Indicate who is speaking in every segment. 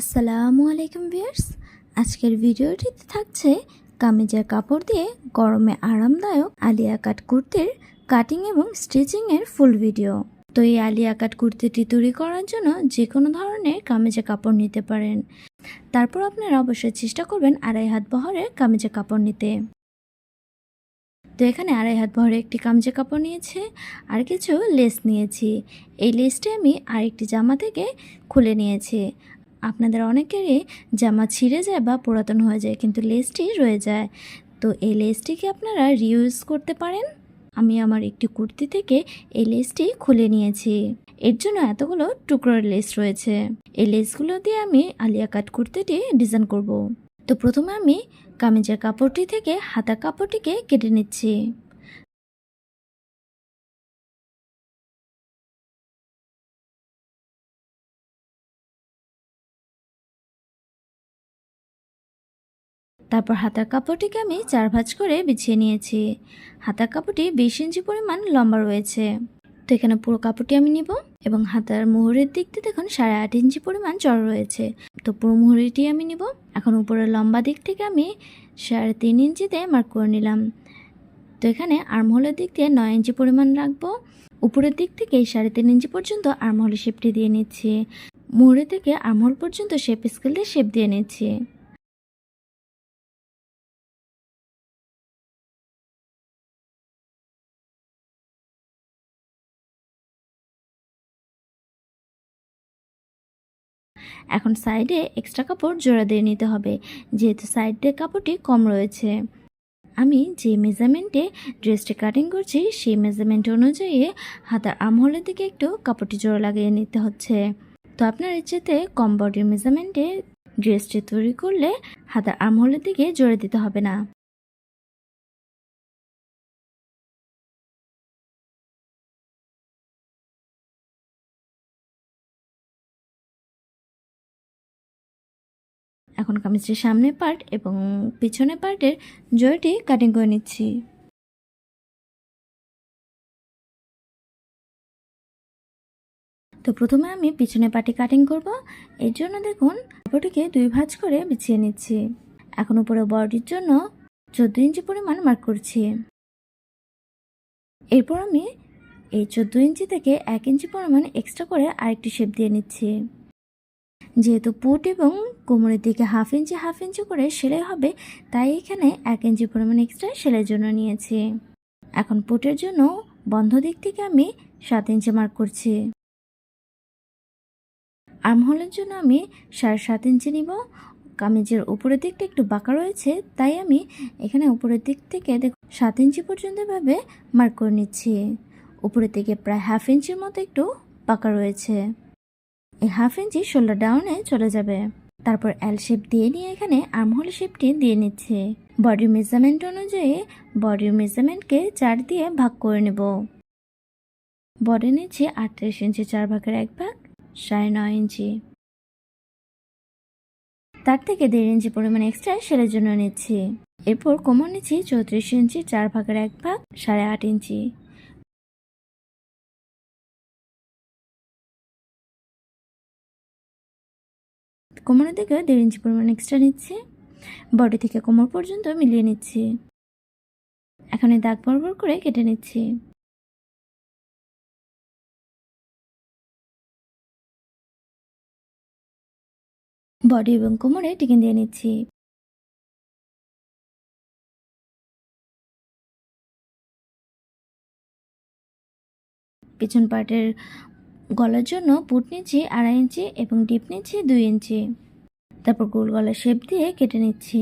Speaker 1: আসসালামু আলাইকুম ভিয়ার্স আজকের ভিডিওটিতে থাকছে কামিজের কাপড় দিয়ে গরমে আরামদায়ক আলিয়া কাট কুর্তির কাটিং এবং স্টিচিংয়ের ফুল ভিডিও তো এই আলিয়া কাট কুর্তিটি তৈরি করার জন্য যে কোনো ধরনের কামিজের কাপড় নিতে পারেন। তারপর আপনারা অবশ্যই চেষ্টা করবেন আড়াই হাত বহরের কামিজের কাপড় নিতে। তো এখানে আড়াই হাত ভরে একটি কামজে কাপড় নিয়েছে, আর কিছু লেস নিয়েছি। এই লেসটি আমি আরেকটি জামা থেকে খুলে নিয়েছি। আপনাদের অনেকেরই জামা ছিঁড়ে যায় বা পুরাতন হয়ে যায়, কিন্তু লেসটি রয়ে যায়। তো এই লেসটিকে আপনারা রিউজ করতে পারেন? আমি আমার একটি কুর্তি থেকে এই লেসটি খুলে নিয়েছি। এর জন্য এতগুলো টুকরোর লেস রয়েছে। এই লেসগুলো দিয়ে আমি আলিয়া কাট কুর্তিটি ডিজাইন করব। তো প্রথমে আমি কামিজের কাপড়টি থেকে হাতা কাপড়টিকে কেটে নিচ্ছি। তারপর হাতার কাপড়টিকে আমি চার ভাঁজ করে বিছিয়ে নিয়েছি। হাতার কাপড়টি বিশ ইঞ্চি পরিমাণ লম্বা রয়েছে। তো এখানে পুরো কাপড়টি আমি নিব এবং হাতার মোহরের দিক দিয়ে দেখুন সাড়ে আট ইঞ্চি পরিমাণ চড় রয়েছে। তো পুরো মোহরিটি আমি নিব। এখন উপরের লম্বা দিক থেকে আমি সাড়ে তিন ইঞ্চিতে মার্ক করে নিলাম। তো এখানে আর্মহোলের দিক দিয়ে নয় ইঞ্চি পরিমাণ রাখব। উপরের দিক থেকে সাড়ে তিন ইঞ্চি পর্যন্ত আর্মহোলের শেপটি দিয়ে নিচ্ছি। মোহরে থেকে আর্মহোল পর্যন্ত শেপ স্কেল দিয়ে শেপ দিয়ে নিচ্ছি। এখন সাইডে এক্সট্রা কাপড় জোড়া দিয়ে নিতে হবে, যেহেতু সাইডে কাপড়টি কম রয়েছে। আমি যে মেজারমেন্টে ড্রেসটি কাটিং করছি, সেই মেজারমেন্ট অনুযায়ী হাতার আমহলের দিকে একটু কাপড়টি জোড়া লাগিয়ে নিতে হচ্ছে। তো আপনার ইচ্ছেতে কম বডির মেজারমেন্টে ড্রেসটি তৈরি করলে হাতার আমহলের দিকে জোড়া দিতে হবে না। এখন কামিজের সামনের পার্ট এবং পিছনে পার্টের জয়টি কাটিং করে নিচ্ছি। তো প্রথমে আমি পিছনে পাটি কাটিং করব। এর জন্য দেখুন কাপড়টিকে দুই ভাঁজ করে বিছিয়ে নিচ্ছি। এখন উপরে বডির জন্য চোদ্দ ইঞ্চি পরিমাণ মার্ক করছি। এরপর আমি এই চোদ্দ ইঞ্চি থেকে এক ইঞ্চি পরিমাণ এক্সট্রা করে আরেকটি শেপ দিয়ে নিচ্ছি। যেহেতু পুট এবং কোমরের দিকে হাফ ইঞ্চি হাফ ইঞ্চি করে সেলাই হবে, তাই এখানে এক ইঞ্চি পরিমাণ এক্সট্রা সেলাইয়ের জন্য নিয়েছি। এখন পুটের জন্য বন্ধ দিক থেকে আমি সাত ইঞ্চি মার্ক করছি। আর্মহোলের জন্য আমি সাড়ে সাত ইঞ্চি নিব। কামিজের উপরের দিকটা একটু বাঁকা রয়েছে, তাই আমি এখানে উপরের দিক থেকে দেখ, সাত ইঞ্চি পর্যন্ত ভাবে মার্ক করে নিচ্ছি। উপরের দিকে প্রায় হাফ ইঞ্চির মতো একটু বাঁকা রয়েছে। এই হাফ ইঞ্চি শোল্ডার ডাউনে চলে যাবে। তারপর এল শেপ দিয়ে নিয়ে এখানে আর্মহোল শেপটি দিয়ে নিচ্ছে। বডির মেজারমেন্ট অনুযায়ী বডির মেজারমেন্টকে চার দিয়ে ভাগ করে নেব। বডি নিচ্ছি আটত্রিশ ইঞ্চি চার ভাগের এক ভাগ, সাড়ে নয় ইঞ্চি। তার থেকে দেড় ইঞ্চি পরিমাণ এক্সট্রা সেলের জন্য নিচ্ছি। এরপর কোমর নিচ্ছি চৌত্রিশ ইঞ্চি চার ভাগের এক ভাগ, সাড়ে আট ইঞ্চি। কোমরের দিকে দেড় ইঞ্চি পরিমাণ এক্সট্রা নিচ্ছি বডি থেকে কোমর পর্যন্ত মিলিয়ে নিচ্ছি। এখন দাগ বরাবর করে কেটে নিচ্ছি। বডি এবং কোমরে টিকিন দিয়ে নিচ্ছি। পিছন পার্টের গলার জন্য পুট নিচ্ছি আড়াই ইঞ্চি এবং ডিপ নিচ্ছি দুই ইঞ্চি। তারপর গোল গলার শেপ দিয়ে কেটে নিচ্ছি।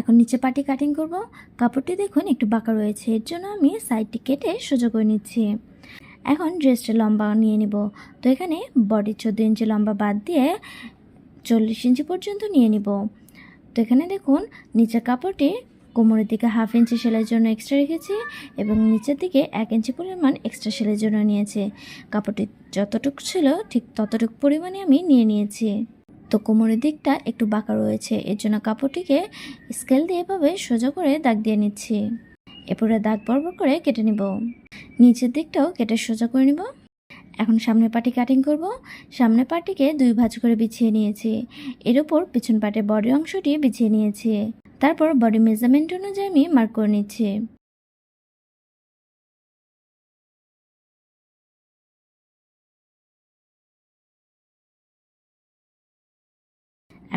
Speaker 1: এখন নিচে পাটি কাটিং করব। কাপড়টি দেখুন একটু বাঁকা রয়েছে, এর জন্য আমি সাইডটি কেটে সোজা করে নিচ্ছি। এখন ড্রেসটা লম্বা নিয়ে নিব। তো এখানে বডির চোদ্দ ইঞ্চি লম্বা বাদ দিয়ে চল্লিশ ইঞ্চি পর্যন্ত নিয়ে নিব। তো এখানে দেখুন, নিচের কাপড়টি কোমরের দিকে হাফ ইঞ্চি সেলাইয়ের জন্য এক্সট্রা রেখেছি এবং নিচের দিকে এক ইঞ্চি পরিমাণ এক্সট্রা সেলাইয়ের জন্য নিয়েছি। কাপড়টি যতটুকু ছিল ঠিক ততটুকু পরিমাণে আমি নিয়ে নিয়েছি। তো কোমরের দিকটা একটু বাঁকা রয়েছে, এর জন্য কাপড়টিকে স্কেল দিয়ে এভাবে সোজা করে দাগ দিয়ে নিচ্ছি। এরপরে দাগ বরাবর করে কেটে নিব। নিচের দিকটাও কেটে সোজা করে নিব। এখন সামনের পাটি কাটিং করব। সামনের পাটিকে দুই ভাঁজ করে বিছিয়ে নিয়েছি। এর উপর পিছন পাটের বডি অংশটি বিছিয়ে নিয়েছি। তারপর বডি মেজারমেন্ট অনুযায়ী আমি মার্ক করে নিচ্ছি।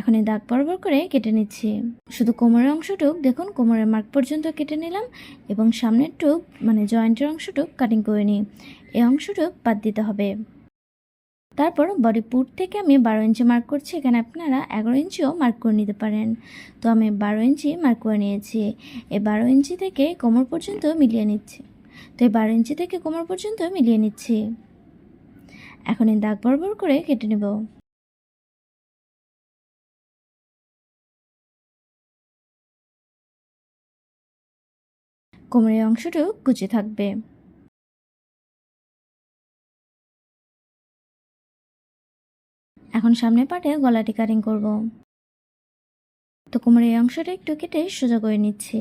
Speaker 1: এখন দাগ বরাবর করে কেটে নিচ্ছি। শুধু কোমরের অংশটুক, দেখুন, কোমরের মার্ক পর্যন্ত কেটে নিলাম এবং সামনের টুক মানে জয়েন্টের অংশটুক কাটিং করে নিই। এই অংশটুক বাদ দিতে হবে। তারপর বডি পুট থেকে আমি বারো ইঞ্চি মার্ক করছি। এখানে আপনারা এগারো ইঞ্চিও মার্ক করে নিতে পারেন। তো আমি বারো ইঞ্চি মার্ক করে নিয়েছি। এই বারো ইঞ্চি থেকে কোমর পর্যন্ত মিলিয়ে নিচ্ছি। তো এই বারো ইঞ্চি থেকে কোমর পর্যন্ত মিলিয়ে নিচ্ছি। এখন এই দাগ বরাবর করে কেটে নেব। কোমরের অংশটুক কুচি থাকবে। এখন সামনের পাটে গলাটি কাটিং করব। তো কোমরের অংশটা একটু কেটে সোজা করে নিচ্ছি।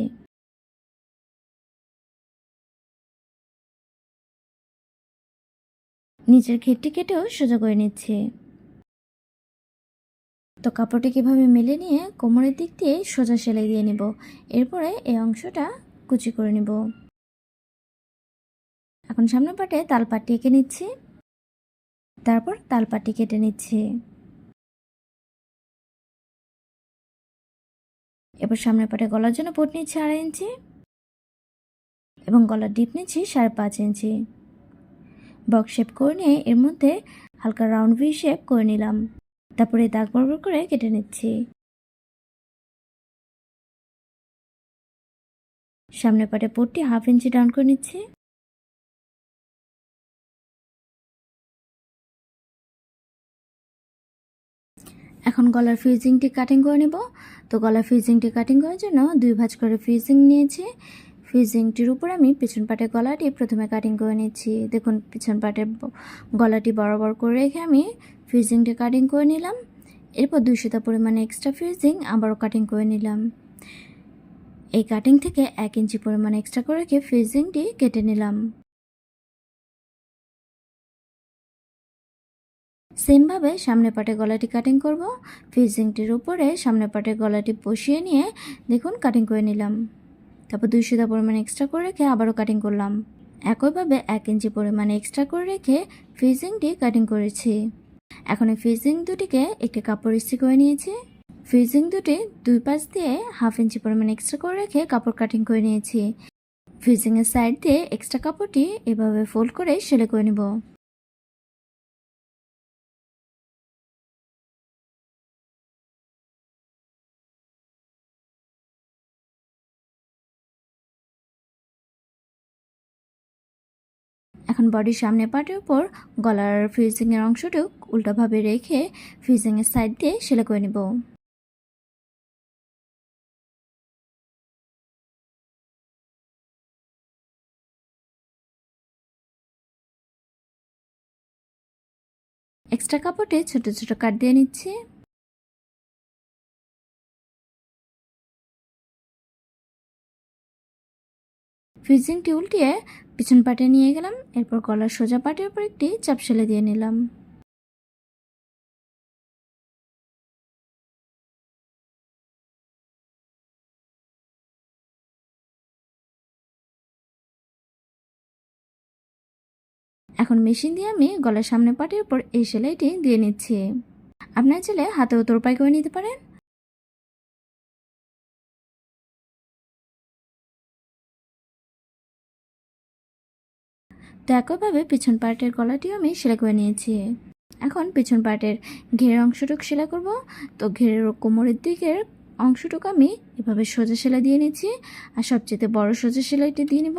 Speaker 1: নিচের ঘেরটি কেটেও সোজা করে নিচ্ছি। তো কাপড়টি কীভাবে মেলে নিয়ে কোমরের দিক দিয়ে সোজা সেলাই দিয়ে নিব। এরপরে এই অংশটা কুচি করে নিব। এখন সামনের পাটে তালপাটি এঁকে নিচ্ছি। তারপর তালপাটি কেটে নিচ্ছি। এবার সামনের পাটে গলার জন্য পট নিচ্ছি আড়াই ইঞ্চি এবং গলার ডিপ নিচ্ছি সাড়ে পাঁচ ইঞ্চি। বক্স শেপ করে নিয়ে এর মধ্যে হালকা রাউন্ড ভি শেপ করে নিলাম। তারপরে দাগ বরাবর করে কেটে নিচ্ছি। সামনের পাটে পটটি হাফ ইঞ্চি ডাউন করে নিচ্ছি। এখন গলার ফিউজিংটি কাটিং করে নেব। তো গলার ফিউজিংটি কাটিং করার জন্য দুই ভাঁজ করে ফিউজিং নিয়েছি। ফিউজিংটির উপর আমি পিছন পাটের গলাটি প্রথমে কাটিং করে নিচ্ছি। দেখুন, পিছন পাটের গলাটি বরাবর করে রেখে আমি ফিউজিংটি কাটিং করে নিলাম। এরপর দুইশোটা পরিমাণে এক্সট্রা ফিউজিং আবারও কাটিং করে নিলাম। এই কাটিং থেকে এক ইঞ্চি পরিমাণ এক্সট্রা করে রেখে ফিউজিংটি কেটে নিলাম। সেমভাবে সামনে পাটে গলাটি কাটিং করব। ফিজিংটির উপরে সামনে পাটে গলাটি বসিয়ে নিয়ে দেখুন কাটিং করে নিলাম। তারপর দুই সুতা পরিমাণ এক্সট্রা করে রেখে আবারও কাটিং করলাম। একইভাবে এক ইঞ্চি পরিমাণে এক্সট্রা করে রেখে ফিজিংটি কাটিং করেছি। এখন এই ফিজিং দুটিকে একটি কাপড় ইস্ত্রি করে নিয়েছি। ফিজিং দুটি দুই পাশ দিয়ে হাফ ইঞ্চি পরিমাণ এক্সট্রা করে রেখে কাপড় কাটিং করে নিয়েছি। ফিজিংয়ের সাইড দিয়ে এক্সট্রা কাপড়টি এভাবে ফোল্ড করে সেলাই করে নেব। এখন বডির সামনে পার্টের উপর গলার ফিউজিংয়ের অংশটুক উল্টোভাবে রেখে ফিউজিংয়ের সাইড দিয়ে সেলাই করে নেব। এক্সট্রা কাপড়ে ছোট ছোট কাট দিয়ে নিচ্ছি। ফিজিংটি দিয়ে পিছন পাটে নিয়ে গেলাম, এরপর গলার সোজা পাটের উপর একটি চাপ সেলে দিয়ে নিলাম। এখন মেশিন দিয়ে আমি গলার সামনে পাটের উপর এই সেলাইটি দিয়ে নিচ্ছি। আপনার ছেলে হাতেও তোরপাই করে নিতে পারেন। তো একইভাবে পিছন পার্টের গলাটিও আমি সেলাই করে নিয়েছি। এখন পিছন পার্টের ঘেরের অংশটুকু সেলাই করব। তো ঘেরের কোমরের দিকের অংশটুকু আমি এভাবে সোজা সেলাই দিয়ে নিচ্ছি। আর সবচেয়ে বড় সোজা সেলাইটি দিয়ে নেব।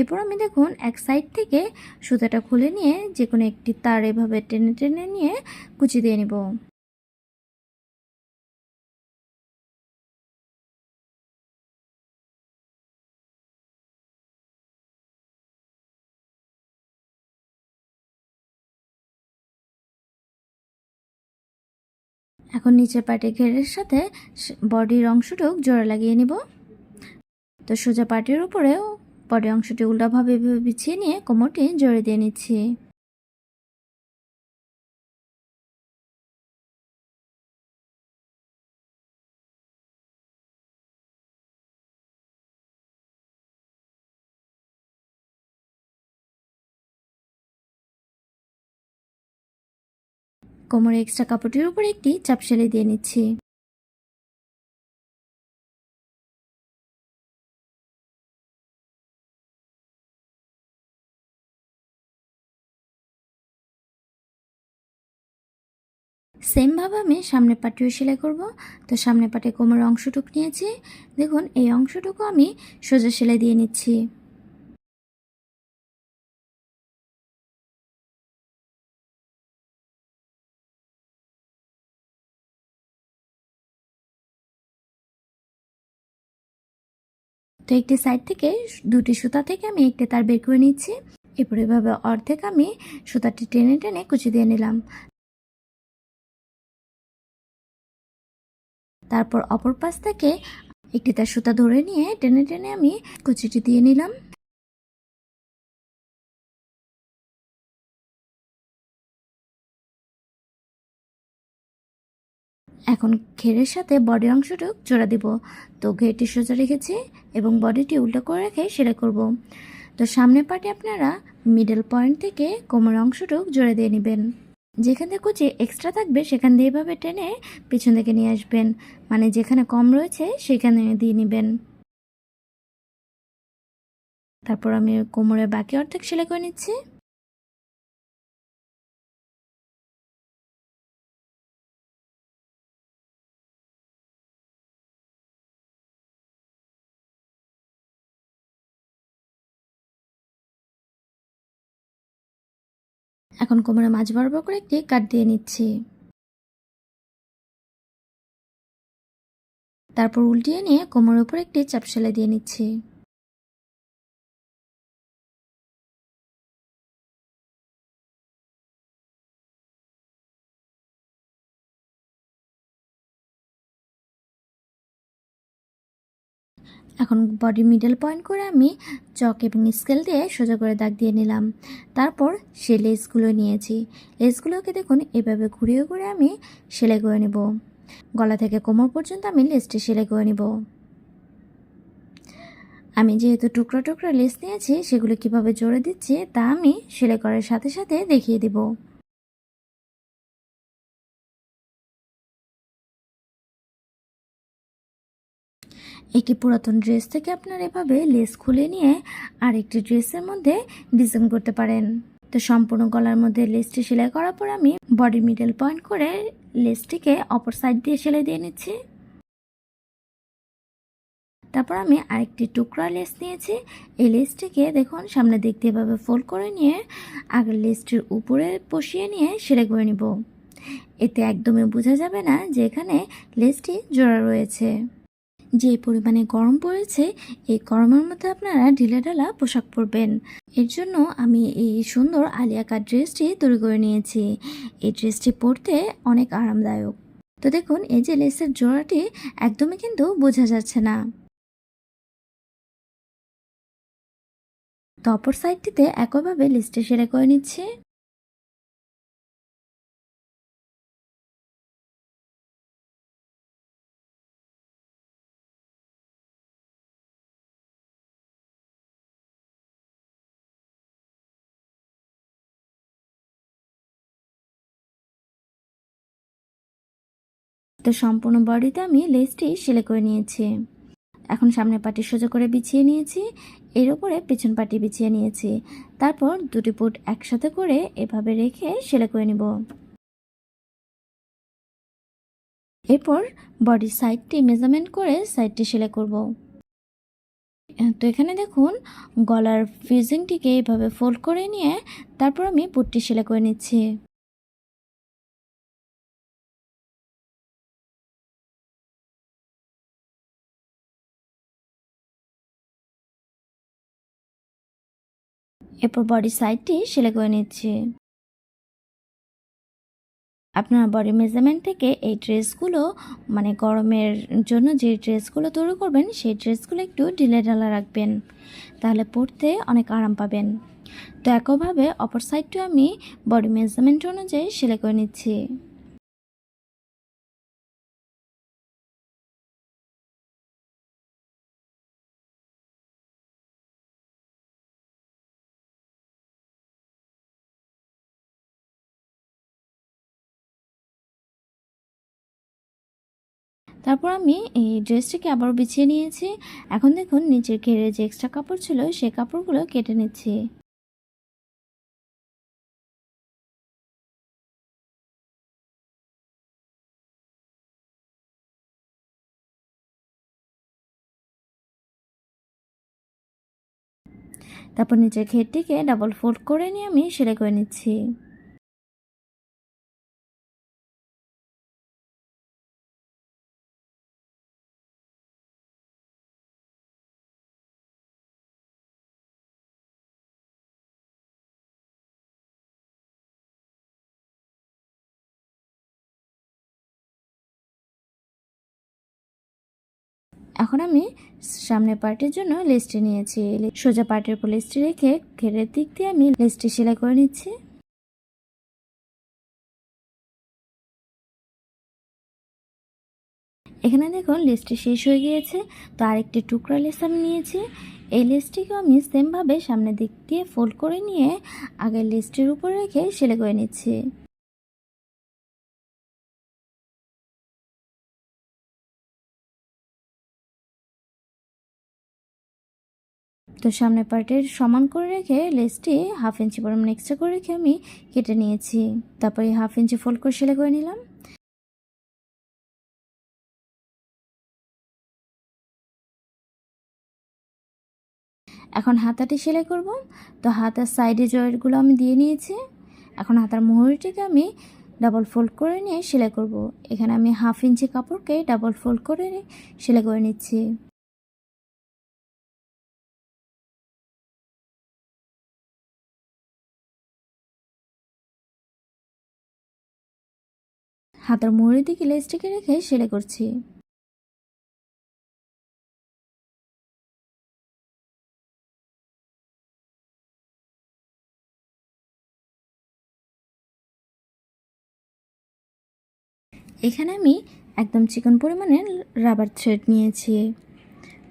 Speaker 1: এরপর আমি দেখুন এক সাইড থেকে সুতাটা খুলে নিয়ে যে কোনো একটি তার এভাবে টেনে টেনে নিয়ে কুচি দিয়ে নিব। এখন নিচের পাটে ঘেরের সাথে বডির অংশটুক জোড়া লাগিয়ে নিব। তো সোজা পাটির উপরেও বডি অংশটি উল্টাভাবে এভাবে বিছিয়ে নিয়ে কোমরটি জোরে দিয়ে নিচ্ছি। কোমরে এক্সট্রা কাপড়টির উপর একটি চাপ দিয়ে নিচ্ছি। সেমভাবে আমি সামনে পাটিও সেলাই করব। তো সামনে পাটে কোমরের অংশটুক নিয়েছি। দেখুন, এই অংশটুকু আমি সোজা সেলাই দিয়ে নিচ্ছি। তো একটি সাইড থেকে দুটি সুতা থেকে আমি একটি তার বের করে নিচ্ছি। এরপর এভাবে অর্ধেক আমি সুতাটি টেনে টেনে কুচি দিয়ে নিলাম। তারপর অপর পাশ থেকে একটি তার সুতা ধরে নিয়ে টেনে টেনে আমি কুচিটি দিয়ে নিলাম। এখন ঘেরের সাথে বডি অংশটুক জোড়া দিব। তো ঘেরটি সোজা রেখেছি এবং বডিটি উল্টো করে রেখে সেলাই করব। তো সামনের পাটে আপনারা মিডল পয়েন্ট থেকে কোমর অংশটুক জোড়া দিয়ে নেবেন। যেখান কুচি এক্সট্রা থাকবে, সেখান দিয়ে এভাবে টেনে পিছন থেকে নিয়ে আসবেন। মানে যেখানে কম রয়েছে, সেখানে দিয়ে নেবেন। তারপর আমি কোমরের বাকি অর্ধেক সেলাই করে নিচ্ছি। এখন কোমরে মাছ বরাবর করে একটি কাট দিয়ে নিচ্ছি। তারপর উল্টিয়ে নিয়ে কোমরের উপর একটি চাপ সেলাই দিয়ে নিচ্ছি। এখন বডি মিডল পয়েন্ট করে আমি চক এবং স্কেল দিয়ে সোজা করে দাগ দিয়ে নিলাম। তারপর সে লেসগুলো নিয়েছি। লেসগুলোকে দেখুন এভাবে ঘুরিয়ে ঘুরে আমি সেলাই করে নেব। গলা থেকে কোমর পর্যন্ত আমি লেসটি সেলাই করে নেব। আমি যেহেতু টুকরো টুকরো লেস নিয়েছি, সেগুলো কীভাবে জোরে দিচ্ছি তা আমি সেলাই করার সাথে সাথে দেখিয়ে দেবো। একটি পুরাতন ড্রেস থেকে আপনারা এভাবে লেস খুলে নিয়ে আরেকটি ড্রেসের মধ্যে ডিজাইন করতে পারেন। তো সম্পূর্ণ গলার মধ্যে লেসটি সেলাই করার পর আমি বডি মিডল পয়েন্ট করে লেসটিকে অপর সাইড দিয়ে সেলাই দিয়ে নিচ্ছি। তারপর আমি আরেকটি টুকরা লেস নিয়েছি। এই লেসটিকে দেখুন, সামনে দিয়ে এভাবে ফোল্ড করে নিয়ে আগের লেসটির উপরে বসিয়ে নিয়ে সেলাই করে নিব। এতে একদমই বোঝা যাবে না যে এখানে লেসটি জোড়া রয়েছে। যে পরিমাণে গরম পড়েছে, এই গরমের মধ্যে আপনারা ঢিলা ঢালা পোশাক পরবেন। এর জন্য আমি এই সুন্দর আলিয়া কাট ড্রেসটি তৈরি করে নিয়েছি। এই ড্রেসটি পরতে অনেক আরামদায়ক। তো দেখুন, এই যে লেসের জোড়াটি একদমই কিন্তু বোঝা যাচ্ছে না। তো অপর সাইডটিতে একইভাবে লিস্টে সেরে করে নিচ্ছে। তো সম্পূর্ণ বডিতে আমি লেসটি সেলাই করে নিয়েছি। এখন সামনে পাটি সোজা করে বিছিয়ে নিয়েছি, এর উপরে পিছন পাটি বিছিয়ে নিয়েছি। তারপর দুটি পুট একসাথে করে এভাবে রেখে সেলাই করে নিব। এরপর বডির সাইডটি মেজারমেন্ট করে সাইডটি সেলাই করব। তো এখানে দেখুন, গলার ফিজিংটিকে এইভাবে ফোল্ড করে নিয়ে তারপর আমি পুটটি সেলাই করে নিচ্ছি। এরপর বডি সাইডটি সেলাই করে নিচ্ছি। আপনার বডি মেজারমেন্ট থেকে এই ড্রেসগুলো মানে গরমের জন্য যে ড্রেসগুলো তৈরি করবেন, সেই ড্রেসগুলো একটু ঢিলে ঢালা রাখবেন। তাহলে পরতে অনেক আরাম পাবেন। তো একইভাবে অপর সাইডটিও আমি বডি মেজারমেন্ট অনুযায়ী সেলাই করে নিচ্ছি। তারপর আমি এই ড্রেসটিকে আবার বিছিয়ে নিয়েছি। এখন দেখুন, নিচের ঘেরে যে এক্সট্রা কাপড় ছিল সেই কাপড়গুলো কেটে নিচ্ছি। তারপর নিচের ঘেরটিকে ডাবল ফোল্ড করে নিয়ে আমি সেলাই করে নিচ্ছি। এখন আমি সামনের পার্টের জন্য লেসটি নিয়েছি। সোজা পার্টের উপর লেসটি রেখে ঘেরের দিক দিয়ে আমি লেসটি সেলাই করে নিচ্ছি। এখানে দেখুন লেসটি শেষ হয়ে গিয়েছে, তো আরেকটি টুকরা লেস আমি নিয়েছি। এই লেসটিকেও আমি সেমভাবে সামনের দিক দিয়ে ফোল্ড করে নিয়ে আগের লেসটির উপর রেখে সেলাই করে নিচ্ছি। তো সামনে পার্টের সমান করে রেখে লেসটি হাফ ইঞ্চি পরিমাণ এক্সট্রা করে রেখে আমি কেটে নিয়েছি। তারপরে হাফ ইঞ্চি ফোল্ড করে সেলাই করে নিলাম। এখন হাতাটি সেলাই করব। তো হাতার সাইডে জয়েন্টগুলো আমি দিয়ে নিয়েছি। এখন হাতার মোহরিটিকে আমি ডাবল ফোল্ড করে নিয়ে সেলাই করব। এখানে আমি হাফ ইঞ্চি কাপড়কে ডাবল ফোল্ড করে সেলাই করে নিচ্ছি। হাতার মুড়ি দিকে লেজটিকে রেখে সেলাই করছি। এখানে আমি একদম চিকন পরিমাণের রাবার থ্রেড নিয়েছি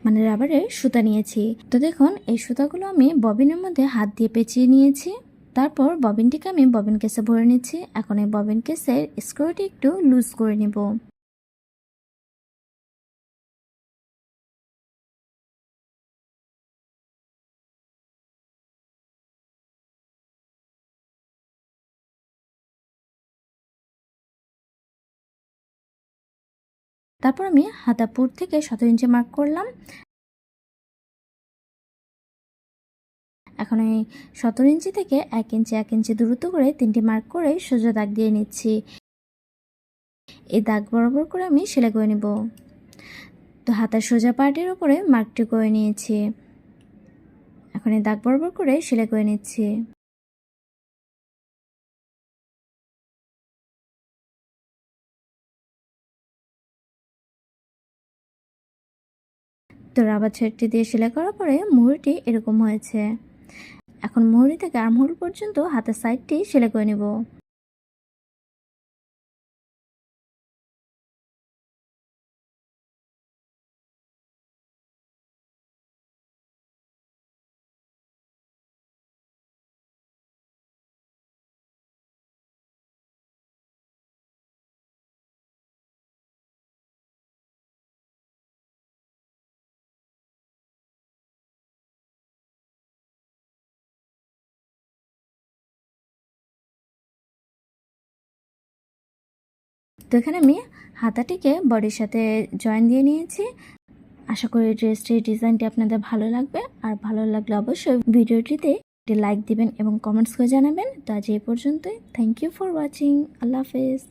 Speaker 1: মানে রাবারের সুতা নিয়েছি। তো দেখুন, এই সুতাগুলো আমি ববিনের মধ্যে হাত দিয়ে পেঁচিয়ে নিয়েছি। তারপর ববিনটিকে আমি ববিন কেসে ভরে নিচ্ছি। এখন এই ববিন কেসের স্ক্রুটি একটু লুজ করে নেব। তারপর আমি হাতাপুর থেকে সতেরো ইঞ্চি মার্ক করলাম। এখন এই সতেরো ইঞ্চি থেকে এক ইঞ্চি এক ইঞ্চি দূরত্ব করে তিনটি মার্ক করে সোজা দাগ দিয়ে নিচ্ছি। এই দাগ বরাবর করে আমি সেলাই করে নেব। তো হাতার সোজা পার্টের উপরে মার্কটি করে নিয়েছি। এখন এই দাগ বরাবর করে সেলাই করে নিচ্ছি। তো রাবার ছেটটি দিয়ে সেলাই করার পরে মুহুরিটি এরকম হয়েছে। এখন মোহরি থেকে আর্মহোল পর্যন্ত হাতের সাইডটি সেলাই করে নেব। তো এখানে আমি হাতাটিকে বডির সাথে জয়েন দিয়ে নিয়েছি। আশা করি ড্রেসটির ডিজাইনটি আপনাদের ভালো লাগবে। আর ভালো লাগলে অবশ্যই ভিডিওটিতে একটি লাইক দিবেন এবং কমেন্টস করে জানাবেন। তো আজ এই পর্যন্তই। থ্যাংক ইউ ফর ওয়াচিং আল্লাহ হাফেজ।